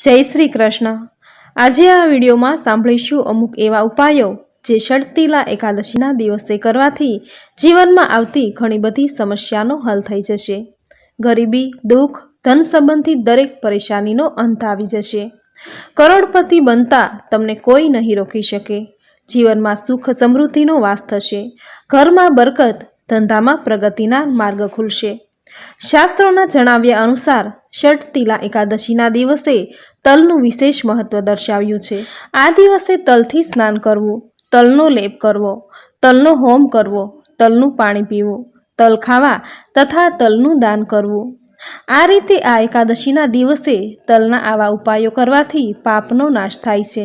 જય શ્રી કૃષ્ણ. આજે આ વિડીયોમાં સાંભળીશું અમુક એવા ઉપાયો જે શડતીલા એકાદશીના દિવસે કરવાથી જીવનમાં આવતી ઘણી બધી સમસ્યાનો હલ થઈ જશે. ગરીબી, દુઃખ, ધન સંબંધિત દરેક પરેશાનીનો અંત આવી જશે. કરોડપતિ બનતા તમને કોઈ નહીં રોકી શકે. જીવનમાં સુખ સમૃદ્ધિનો વાસ થશે. ઘરમાં બરકત, ધંધામાં પ્રગતિના માર્ગ ખુલશે. શાસ્ત્રોના જણાવ્યા અનુસાર ષટતિલા એકાદશીના દિવસે તલનું વિશેષ મહત્વ દર્શાવ્યું છે. આ દિવસે તલથી સ્નાન કરવું, તલનો લેપ કરવો, તલનો હોમ કરવો, તલનું પાણી પીવું, તલ ખાવા તથા તલનું દાન કરવું. આ રીતે આ એકાદશીના દિવસે તલના આવા ઉપાયો કરવાથી પાપનો નાશ થાય છે.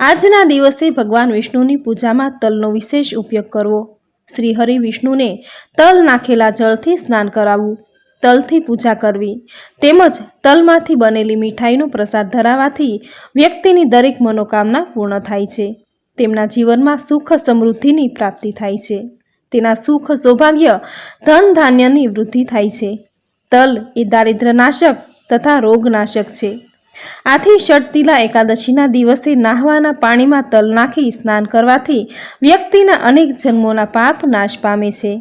આજના દિવસે ભગવાન વિષ્ણુની પૂજામાં તલનો વિશેષ ઉપયોગ કરવો શ્રી હરિ વિષ્ણુને તલ નાખેલા જળથી સ્નાન કરાવવું, તલથી પૂજા કરવી તેમજ તલમાંથી બનેલી મીઠાઈનો પ્રસાદ ધરાવવાથી વ્યક્તિની દરેક મનોકામના પૂર્ણ થાય છે. તેમના જીવનમાં સુખ સમૃદ્ધિની પ્રાપ્તિ થાય છે. તેના સુખ સૌભાગ્ય ધન ધાન્યની વૃદ્ધિ થાય છે. તલ એ દારિદ્ર્યનાશક તથા રોગનાશક છે. આથી ષટતીલા એકાદશીના દિવસે નાહવાના પાણીમાં તલ નાખી સ્નાન કરવાથી વ્યક્તિના અનેક જન્મોના પાપ નાશ પામે છે.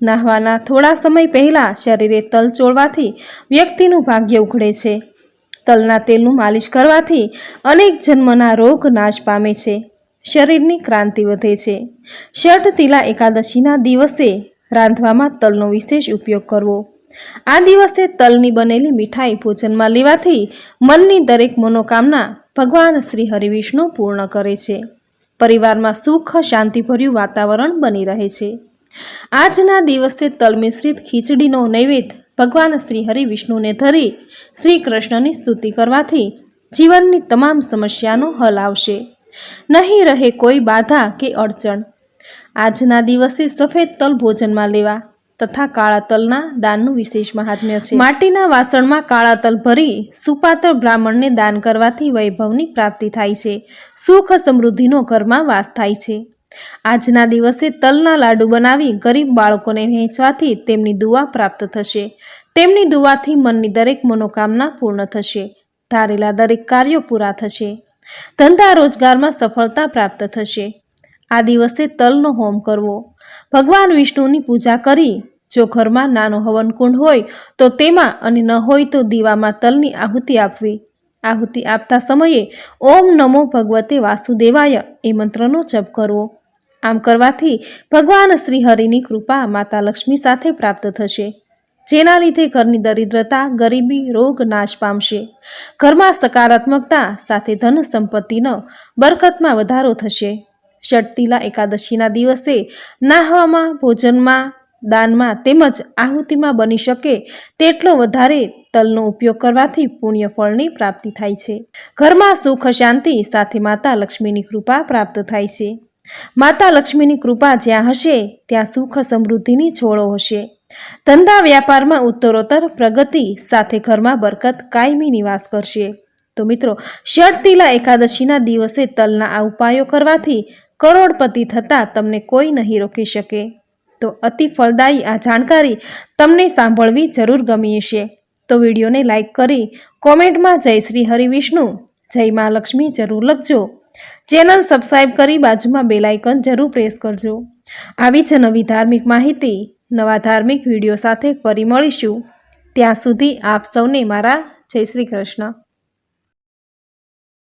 નાહવાના થોડા સમય પહેલાં શરીરે તલ ચોળવાથી વ્યક્તિનું ભાગ્ય ઉઘડે છે. તલના તેલનું માલિશ કરવાથી અનેક જન્મના રોગ નાશ પામે છે. શરીરની ક્રાંતિ વધે છે. ષઠ તિલા એકાદશીના દિવસે રાંધવામાં તલનો વિશેષ ઉપયોગ કરવો. આ દિવસે તલની બનેલી મીઠાઈ ભોજનમાં લેવાથી મનની દરેક મનોકામના ભગવાન શ્રી હરિવિષ્ણુ પૂર્ણ કરે છે. પરિવારમાં સુખ, શાંતિભર્યું વાતાવરણ બની રહે છે. આજના દિવસે તલ મિશ્રિત ખીચડીનો નૈવેદ્ય ભગવાન શ્રી હરિવિષ્ણુને ધરી શ્રી કૃષ્ણની સ્તુતિ કરવાથી જીવનની તમામ સમસ્યાનો હલ આવશે. નહીં રહે કોઈ બાધા કે અડચણ. આજના દિવસે સફેદ તલ ભોજનમાં લેવા તથા કાળા તલના દાનનું વિશેષ મહાત્મ્ય છે. માટીના વાસણમાં કાળા તલ ભરી સુપાત્ર બ્રાહ્મણને દાન કરવાથી વૈભવની પ્રાપ્તિ થાય છે. સુખ સમૃદ્ધિનો ઘરમાં વાસ થાય છે. આજના દિવસે તલના લાડુ બનાવી ગરીબ બાળકોને વહેંચવાથી તેમની દુઆ પ્રાપ્ત થશે. તેમની દુઆથી મનની દરેક મનોકામના પૂર્ણ થશે. ધારેલા દરેક કાર્યો પૂરા થશે. ધંધા રોજગારમાં સફળતા પ્રાપ્ત થશે. આ દિવસે તલનો હોમ કરવો. ભગવાન વિષ્ણુની પૂજા કરી. જો ઘરમાં નાનો હવનકુંડ હોય, તો તેમાં અને ન હોય તો દીવામાં તલની આહુતિ આપવી. આહુતિ આપતા સમયે ઓમ નમો ભગવતે વાસુદેવાય એ મંત્રનો જપ કરવો. આમ કરવાથી ભગવાન શ્રીહરિની કૃપા માતા લક્ષ્મી સાથે પ્રાપ્ત થશે. જેના લીધે ઘરની દરિદ્રતા, ગરીબી, રોગ નાશ પામશે. ઘરમાં સકારાત્મકતા સાથે ધન સંપત્તિનો બરકતમાં વધારો થશે. ષટતીલા એકાદશીના દિવસે નાહવામાં, ભોજનમાં, દાનમાં તેમજ આહુતિમાં બની શકે તેટલો વધારે તલનો ઉપયોગ કરવાથી પુણ્ય ફળની પ્રાપ્તિ થાય છે. ઘરમાં સુખ શાંતિ સાથે માતા લક્ષ્મીની કૃપા પ્રાપ્ત થાય છે. માતા લક્ષ્મીની કૃપા જ્યાં હશે, ત્યાં સુખ સમૃદ્ધિની છોડો હશે. ધંધા વ્યાપારમાં ઉત્તરોત્તર પ્રગતિ સાથે ઘરમાં બરકત કાયમી નિવાસ કરશે. તો મિત્રો, ષટતીલા એકાદશીના દિવસે તલના આ ઉપાયો કરવાથી કરોડપતિ થતાં તમને કોઈ નહીં રોકી શકે. તો અતિ ફળદાયી આ જાણકારી તમને સાંભળવી જરૂર ગમી હશે. તો વિડીયોને લાઇક કરી કોમેન્ટમાં જય શ્રી હરિવિષ્ણુ જય મા લક્ષ્મી જરૂર લખજો. ચેનલ સબસ્ક્રાઈબ કરી બાજુમાં બેલ આઇકન જરૂર પ્રેસ કરજો. આવી જ નવી ધાર્મિક માહિતી, નવા ધાર્મિક વીડિયો સાથે ફરી મળીશું. ત્યાં સુધી આપ સૌને મારા જય શ્રી કૃષ્ણ.